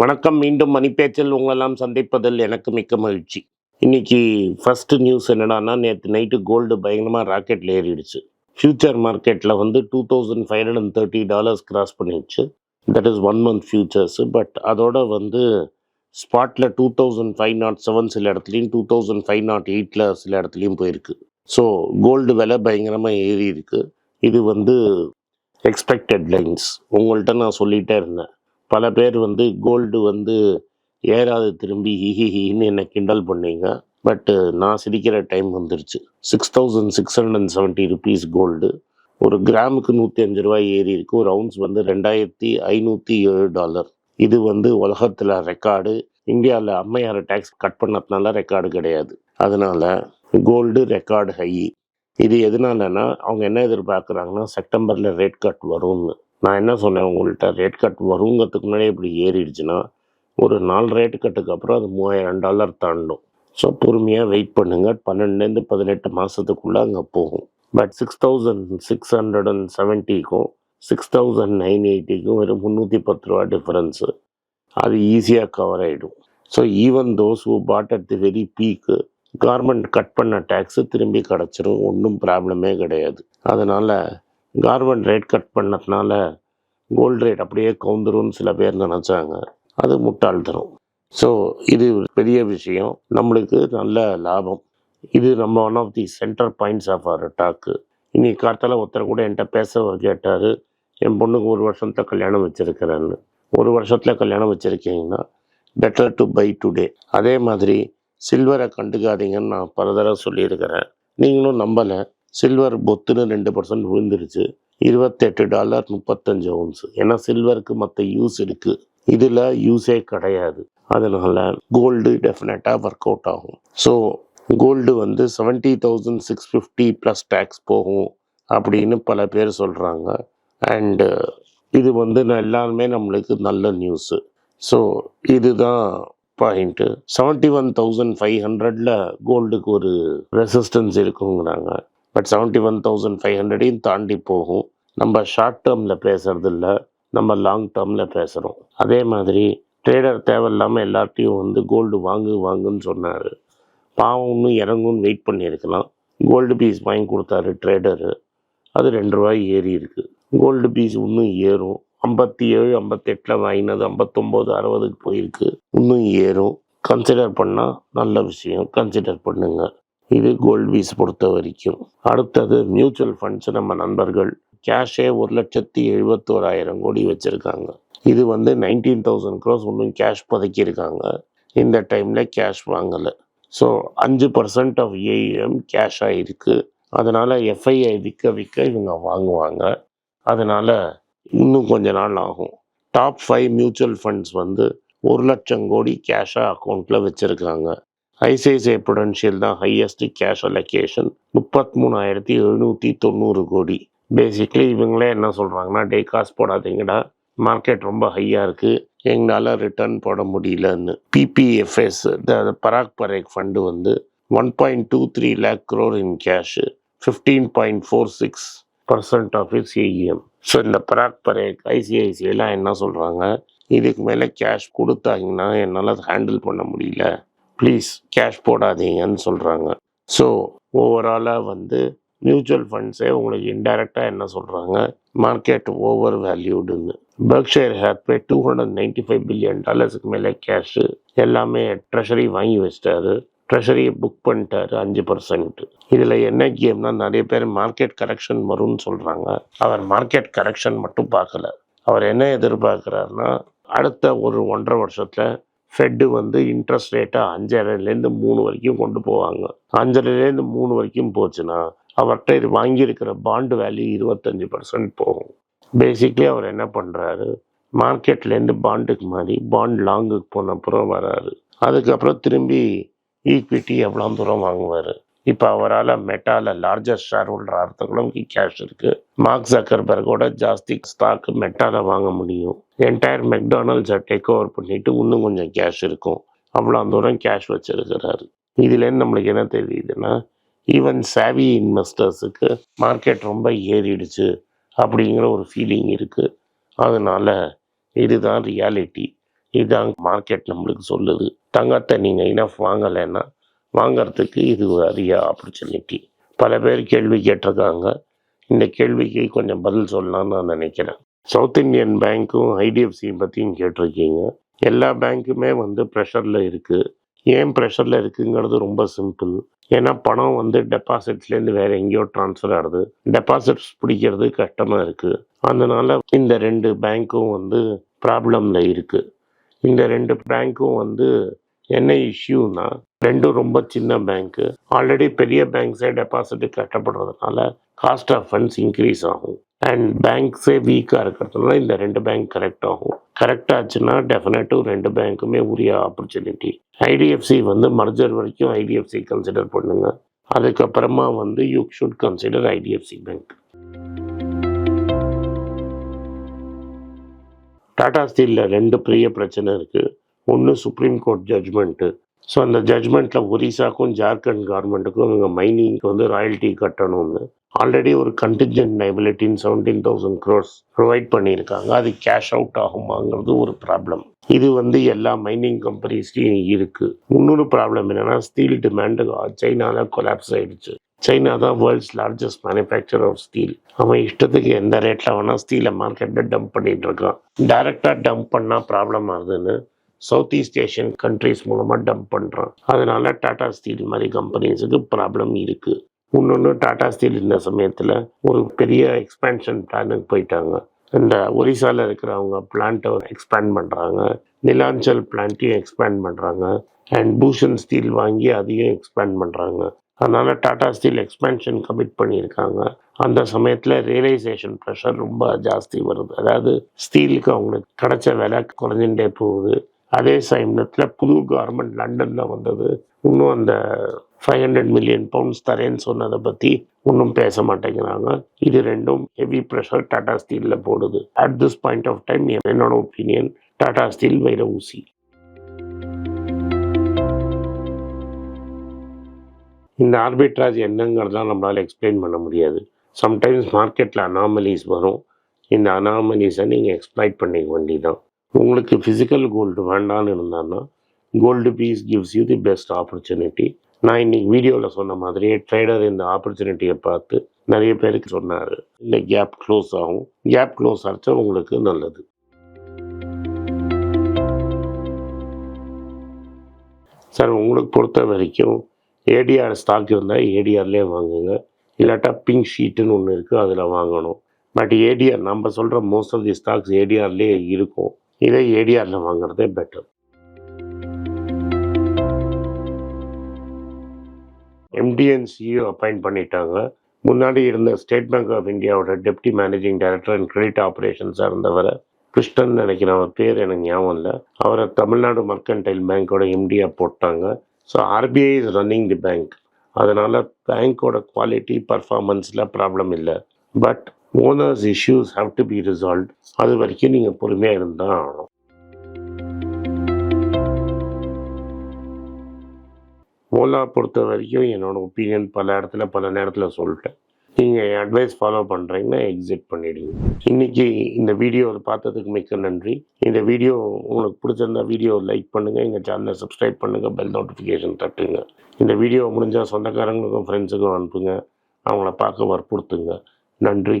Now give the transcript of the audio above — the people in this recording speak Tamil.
வணக்கம் மீண்டும் மணிப்பேச்சில் உங்களெல்லாம் சந்திப்பதில் எனக்கு மிக்க மகிழ்ச்சி. இன்னைக்கு ஃபர்ஸ்ட் நியூஸ் என்னடான்னா நேற்று நைட்டு கோல்டு பயங்கரமாக ராக்கெட்டில் ஏறிடுச்சு. ஃபியூச்சர் மார்க்கெட்டில் வந்து two thousand five hundred and thirty dollars cross பண்ணிடுச்சு. That is one month futures but அதோட வந்து ஸ்பாட்டில் two thousand five nought seven சில இடத்துலையும் டூ தௌசண்ட் ஃபைவ் நாட் எயிட்டில் சில இடத்துலையும் போயிருக்கு. ஸோ கோல்டு விலை பயங்கரமாக ஏறி இருக்கு இது வந்து எக்ஸ்பெக்டட் லைன்ஸ் உங்கள்கிட்ட நான் சொல்லிகிட்டே இருந்தேன். பல பேர் வந்து கோல்டு வந்து ஏறாது திரும்பி ஹிஹி ஹின்னு என்னை கிண்டல் பண்ணீங்க. பட்டு நான் சிரிக்கிற டைம் வந்துருச்சு. Six thousand six hundred and seventy rupees gold. ஒரு கிராமுக்கு நூற்றி அஞ்சு ரூபாய் ஏறி இருக்கு. ஒரு அவுன்ஸ் வந்து ரெண்டாயிரத்தி ஐநூற்றி ஏழு டாலர். இது வந்து உலகத்தில் ரெக்கார்டு. இந்தியாவில் அம்மையார் டேக்ஸ் கட் பண்ணதுனால ரெக்கார்டு கிடையாது. அதனால கோல்டு ரெக்கார்டு ஹை. இது எதனாலன்னா அவங்க என்ன எதிர்பார்க்குறாங்கன்னா செப்டம்பரில் ரேட் கட் வரும்னு. நான் என்ன சொன்னேன் உங்கள்கிட்ட ரேட் கட் வருங்கிறதுக்கு முன்னாடி இப்படி ஏறிடுச்சுன்னா ஒரு நாலு ரேட் கட்டுக்கு அப்புறம் அது மூவாயிரம் டாலர் தாண்டும். ஸோ பொறுமையாக வெயிட் பண்ணுங்கள் பன்னெண்டுலேருந்து பதினெட்டு மாதத்துக்குள்ளே அங்கே போகும். But six thousand six hundred and செவன்ட்டிக்கும் six thousand nine எயிட்டிக்கும் வெறும் முந்நூற்றி பத்து ரூபா டிஃப்ரென்ஸு அது ஈஸியாக கவர் ஆகிடும் so even those who bought at the very peak garment cut பண்ண டேக்ஸு திரும்பி கிடச்சிரும். ஒன்றும் ப்ராப்ளமே கிடையாது. அதனால் கார்மெண்ட் ரேட் கட் பண்ணதுனால கோல்டு ரேட் அப்படியே கவுந்துரும்னு சில பேர் நினச்சாங்க. அது முட்டாள்தரும் ஸோ இது பெரிய விஷயம். நம்மளுக்கு நல்ல லாபம். இது நம்ம one of the center points of our talk இன்னைக்கு காலத்தில் ஒருத்தர் கூட என்கிட்ட பேச கேட்டார் என் பொண்ணுக்கு ஒரு வருஷத்தில் கல்யாணம் வச்சுருக்கிறேன்னு. ஒரு வருஷத்தில் கல்யாணம் வச்சுருக்கீங்கன்னா பெட்டர் டு பை டுடே அதே மாதிரி சில்வரை கண்டுக்காதீங்கன்னு நான் பல தடவை சொல்லியிருக்கிறேன். நீங்களும் நம்பலை. சில்வர் பொத்துன்னு ரெண்டு பர்சன்ட் விழுந்துருச்சு. இருபத்தெட்டு டாலர் முப்பத்தஞ்சு அவுன்ஸ் ஏன்னா சில்வருக்கு மற்ற யூஸ் இருக்குது இதில் யூஸே கிடையாது. அதனால் கோல்டு டெஃபினட்டாக ஒர்க் அவுட் ஆகும். ஸோ கோல்டு வந்து seventy thousand six fifty plus tax போகும் அப்படின்னு பல பேர் சொல்கிறாங்க அண்டு இது வந்து நான் எல்லாருமே நம்மளுக்கு நல்ல நியூஸு ஸோ இதுதான் point seventy one thousand five ஹண்ட்ரடில் கோல்டுக்கு ஒரு ரெசிஸ்டன்ஸ் இருக்குங்கிறாங்க. But seventy one thousand five ஹண்ட்ரடையும் தாண்டி போகும். நம்ம ஷார்ட் டேர்மில் பேசுறது இல்லை நம்ம லாங் டேர்மில் பேசுகிறோம் அதே மாதிரி ட்ரேடர் தேவையில்லாமல் எல்லார்ட்டையும் வந்து கோல்டு வாங்கு வாங்குன்னு சொன்னார். பாவம் இன்னும் இறங்கும்னு வெயிட் பண்ணியிருக்கலாம். கோல்டு பீஸ் வாங்கி கொடுத்தாரு ட்ரேடரு அது ரெண்டு ரூபாய் ஏறி இருக்குது கோல்டு பீஸ் இன்னும் ஏறும். ஐம்பத்தி ஏழு ஐம்பத்தெட்டில் வாங்கினது ஐம்பத்தொம்போது அறுபதுக்கு போயிருக்கு. இன்னும் ஏறும். கன்சிடர் பண்ணால் நல்ல விஷயம். கன்சிடர் பண்ணுங்கள் இது கோல்டு பீஸ் பொறுத்த வரைக்கும். அடுத்தது மியூச்சுவல் ஃபண்ட்ஸ் நம்ம நண்பர்கள். கேஷே ஒரு லட்சத்தி எழுபத்தோராயிரம் கோடி வச்சுருக்காங்க. இது வந்து நைன்டீன் தௌசண்ட் க்ரோஸ் ஒன்றும் கேஷ் பதுக்கியிருக்காங்க. இந்த டைமில் கேஷ் வாங்கலை. ஸோ அஞ்சு பர்சன்ட் ஆஃப் ஏஎம் கேஷாக இருக்குது அதனால் எஃப்ஐஐ விற்க விற்க இவங்க வாங்குவாங்க. அதனால் இன்னும் கொஞ்ச நாள் ஆகும். டாப் ஃபைவ் மியூச்சுவல் ஃபண்ட்ஸ் வந்து ஒரு லட்சம் கோடி கேஷாக அக்கௌண்ட்டில் வச்சுருக்காங்க. ஐசிஐசிஐ புடன்ஷியல் தான் ஹையஸ்ட் கேஷ் அலோகேஷன் முப்பத்தி மூணாயிரத்தி எழுநூற்றி தொண்ணூறு கோடி. பேசிக்லி இவங்களே என்ன சொல்கிறாங்கன்னா டே காசு போடாதீங்கடா. மார்க்கெட் ரொம்ப ஹையாக இருக்குது எங்களால் ரிட்டர்ன் போட முடியலன்னு. PPFAS the Parag Parikh fund வந்து one point two three lakh crore in cash fifteen point four six percent of its AUM so இந்த பராக் பரேக் ஐசிஐசிஐலாம் என்ன சொல்கிறாங்க இதுக்கு மேலே கேஷ் கொடுத்தாங்கன்னா என்னால் ஹேண்டில் பண்ண முடியல. ப்ளீஸ் கேஷ் போடாதீங்கன்னு சொல்கிறாங்க ஸோ ஓவராலாக வந்து மியூச்சுவல் ஃபண்ட்ஸே உங்களுக்கு இன்டைரக்டாக என்ன சொல்கிறாங்க market over வேல்யூடுன்னு Berkshire Hathaway two hundred ninety five billion டாலர்ஸுக்கு மேலே கேஷு எல்லாமே ட்ரெஷரி வாங்கி வச்சிட்டாரு. ட்ரெஷரியை புக் பண்ணிட்டாரு அஞ்சு பர்சன்ட் இதில் என்ன கேம்னா நிறைய பேர் மார்க்கெட் கரெக்ஷன் வரும்னு சொல்கிறாங்க அவர் மார்க்கெட் கரெக்ஷன் மட்டும் பார்க்கல. அவர் என்ன எதிர்பார்க்குறாருன்னா அடுத்த ஒரு ஒன்றரை வருஷத்தில் ஃபெட்டு வந்து இன்ட்ரெஸ்ட் ரேட்டை அஞ்சரைலேருந்து மூணு வரைக்கும் கொண்டு போவாங்க. அஞ்சரைலேருந்து மூணு வரைக்கும் போச்சுன்னா அவர்கிட்ட இது வாங்கியிருக்கிற பாண்டு வேல்யூ இருபத்தஞ்சி பர்சன்ட் போகும். பேசிக்லி அவர் என்ன பண்ணுறாரு மார்க்கெட்லேருந்து பாண்டுக்கு மாறி பாண்ட் லாங்குக்கு போன அப்புறம் வராரு. அதுக்கப்புறம் திரும்பி ஈக்விட்டி எவ்வளோ தூரம் வாங்குவார்? இப்போ அவரால் மெட்டாவில் லார்ஜஸ்ட் ஷேர் ஹோல்டர் ஆகிறதுக்குள்ள கேஷ் இருக்குது மார்க் ஜக்கர்பர்கோட ஜாஸ்தி ஸ்டாக்கு மெட்டால வாங்க முடியும். என்டையர் மெக்டானல்ட்ஸை டேக் ஓவர் பண்ணிவிட்டு இன்னும் கொஞ்சம் கேஷ் இருக்கும். அவ்வளோ தூரம் கேஷ் வச்சிருக்கிறாரு. இதுலேருந்து நம்மளுக்கு என்ன தெரியுதுன்னா ஈவன் சாவி இன்வெஸ்டர்ஸுக்கு மார்க்கெட் ரொம்ப ஏறிடுச்சு அப்படிங்கிற ஒரு ஃபீலிங் இருக்குது அதனால் இதுதான் ரியாலிட்டி இதுதான் மார்க்கெட் நம்மளுக்கு சொல்லுது. தங்கத்தை நீங்கள் இனஃப் வாங்கலைன்னா வாங்கறதுக்கு இது ஒரு அரிய ஆப்பர்ச்சுனிட்டி பல பேர் கேள்வி கேட்டிருக்காங்க. இந்த கேள்விக்கு கொஞ்சம் பதில் சொல்லலாம்னு நான் நினைக்கிறேன். சவுத் இந்தியன் பேங்க்கும் ஐடிஎஃப்சியும் பற்றியும் கேட்டிருக்கீங்க. எல்லா பேங்க்குமே வந்து ப்ரெஷரில் இருக்குது ஏன் ப்ரெஷரில் இருக்குங்கிறது ரொம்ப சிம்பிள் ஏன்னா பணம் வந்து டெபாசிட்ஸ்லேருந்து வேறு எங்கேயோ ட்ரான்ஸ்ஃபர் ஆகுது. டெபாசிட்ஸ் பிடிக்கிறது கஷ்டமாக இருக்குது அதனால் இந்த ரெண்டு பேங்க்கும் வந்து ப்ராப்ளமில் இருக்குது இந்த ரெண்டு பேங்க்கும் வந்து என்ன இஷ்யூனா ரெண்டும் ரொம்ப சின்ன பேங்க்கு ஆல்ரெடி பெரிய பேங்க்ஸே டெபாசிட் கட்டப்படுறதுனால காஸ்ட் ஆஃப் ஃபண்ட்ஸ் இன்க்ரீஸ் ஆகும். அண்ட் பேங்க்ஸே வீக்காக இருக்கிறதுனால இந்த ரெண்டு பேங்க் கரெக்ட் ஆகும். கரெக்ட் ஆச்சுன்னா டெஃபினட்டிவ் ரெண்டு பேங்க்குமே உரிய ஆப்பர்ச்சுனிட்டி ஐடிஎஃப்சி வந்து மர்ஜர் வரைக்கும் ஐடிஎஃப்சி கன்சிடர் பண்ணுங்க. அதுக்கப்புறமா வந்து you should consider IDFC bank Tata ஸ்டீலில் ரெண்டு பெரிய பிரச்சனை இருக்குது ஒன்று சுப்ரீம் கோர்ட் ஜட்ஜ்மெண்ட்டு ஸோ அந்த ஜட்ஜ்மெண்ட்டில் ஒரிசாக்கும் ஜார்க்கண்ட் கவர்மெண்ட்டுக்கும் இவங்க மைனிங்க்கு வந்து ராயல்ட்டி கட்டணும்னு. ஆல்ரெடி ஒரு கண்டிஜென்ட் லைபிலிட்டின்னு செவன்டீன் தௌசண்ட் க்ரோர்ஸ் ப்ரொவைட் பண்ணியிருக்காங்க. அது கேஷ் அவுட் ஆகுமாங்கிறது ஒரு ப்ராப்ளம் இது வந்து எல்லா மைனிங் கம்பெனிஸ்லையும் இருக்குது இன்னொரு ப்ராப்ளம் என்னென்னா ஸ்டீல் டிமாண்டு சைனாவில் கொலாப்ஸ் ஆகிடுச்சு சைனா தான் world's largest manufacture of steel அவன் இஷ்டத்துக்கு எந்த ரேட்டில் வேணால் ஸ்டீலை மார்க்கெட்டில் டம்ப் பண்ணிகிட்டு இருக்கான். டைரெக்டாக டம்ப் பண்ணால் ப்ராப்ளம் ஆகுதுன்னு சவுத் ஈஸ்ட் ஏஷியன் கண்ட்ரிஸ் மூலமாக டம்ப் பண்ணுறான் அதனால டாடா ஸ்டீல் மாதிரி கம்பெனிஸுக்கு ப்ராப்ளம் இருக்குது இன்னொன்று டாடா ஸ்டீல் இந்த சமயத்தில் ஒரு பெரிய எக்ஸ்பேன்ஷன் பிளானுக்கு போயிட்டாங்க. இந்த ஒரிசாவில் இருக்கிறவங்க பிளான்ட்டை எக்ஸ்பேண்ட் பண்ணுறாங்க நிலாஞ்சல் பிளான்ட்டையும் எக்ஸ்பேண்ட் பண்ணுறாங்க அண்ட் பூஷன் ஸ்டீல் வாங்கி அதையும் எக்ஸ்பேண்ட் பண்ணுறாங்க அதனால் டாடா ஸ்டீல் எக்ஸ்பேன்ஷன் கமிட் பண்ணியிருக்காங்க. அந்த சமயத்தில் ரியலைசேஷன் ப்ரெஷர் ரொம்ப ஜாஸ்தி வருது. அதாவது ஸ்டீலுக்கு அவங்களுக்கு கிடைச்ச விலை குறைஞ்சுட்டே போகுது. அதே சமயத்தில் புது கவர்மெண்ட் லண்டனில் வந்தது. இன்னும் அந்த ஃபைவ் ஹண்ட்ரட் மில்லியன் பவுண்ட்ஸ் தரேன்னு சொன்னதை பற்றி ஒன்றும் பேச மாட்டேங்கிறாங்க. இது ரெண்டும் ஹெவி ப்ரெஷர் டாடா ஸ்டீலில் போடுது. At this point of time என்னோட ஒப்பீனியன் டாடா ஸ்டீல் வைர ஊசி. இந்த ஆர்பிட்ராஜ் என்னங்கிறதெல்லாம் நம்மளால் எக்ஸ்பிளைன் பண்ண முடியாது. சம்டைம்ஸ் மார்க்கெட்டில் அனாமலிஸ் வரும். இந்த அனாமலிஸை நீங்கள் எக்ஸ்ப்ளைட் பண்ணிக்க வேண்டிதான் உங்களுக்கு ஃபிசிக்கல் கோல்டு வேண்டான்னு இருந்தான்னா gold BeES gives you the best opportunity நான் இன்னைக்கு வீடியோவில் சொன்ன மாதிரியே ட்ரேடர் இந்த ஆப்பர்ச்சுனிட்டியை பார்த்து நிறைய பேருக்கு சொன்னார். இந்த கேப் க்ளோஸ் ஆகும். கேப் க்ளோஸ் ஆச்சா உங்களுக்கு நல்லது. சார் உங்களுக்கு பொறுத்த வரைக்கும் ஏடிஆர் ஸ்டாக் இருந்தால் ஏடிஆர்லேயே வாங்குங்க. இல்லாட்டா பிங்க் ஷீட்டுன்னு ஒன்று இருக்குது அதில் வாங்கணும். பட் ஏடிஆர் நம்ம சொல்கிற மோஸ்ட் ஆஃப் தி ஸ்டாக்ஸ் ஏடிஆர்லேயே இருக்கும். இதை ஏடிஆரில் வாங்குறதே பெட்டர் எம்டிஎன் சிஇஓ அப்பாயிண்ட் பண்ணிட்டாங்க. முன்னாடி இருந்த ஸ்டேட் பேங்க் ஆஃப் இந்தியாவோட deputy managing director and credit ஆப்ரேஷன்ஸாக இருந்தவரை கிருஷ்ணன் நினைக்கிறேன் அவர் பேர் எனக்கு ஞாபகம் இல்லை. அவரை தமிழ்நாடு மர்கன்டைல் பேங்க்கோட எம்டியாக போட்டாங்க. So RBI is running the bank அதனால் பேங்க்கோட குவாலிட்டி பர்ஃபார்மன்ஸில் ப்ராப்ளம் இல்லை. But owners issues have to be resolve அது வரைக்கும் நீங்கள் பொறுமையாக இருந்தால் ஆகணும். ஓலா பொறுத்த வரைக்கும் என்னோடய ஒப்பீனியன் பல இடத்துல பல நேரத்தில் சொல்லிட்டேன். நீங்கள் என் அட்வைஸ் ஃபாலோ பண்ணுறீங்கன்னா எக்ஸிட் பண்ணிடுங்க. இன்னைக்கு இந்த வீடியோவை பார்த்ததுக்கு மிக்க நன்றி. இந்த வீடியோ உங்களுக்கு பிடிச்சிருந்தா வீடியோ லைக் பண்ணுங்கள் எங்கள் சேனலை சப்ஸ்கிரைப் பண்ணுங்கள் பெல் நோட்டிஃபிகேஷன் தட்டுங்க. இந்த வீடியோ முடிஞ்சால் சொந்தக்காரங்களுக்கும் ஃப்ரெண்ட்ஸுக்கும் அனுப்புங்க. அவங்கள பார்க்க வற்புறுத்துங்க. நன்றி.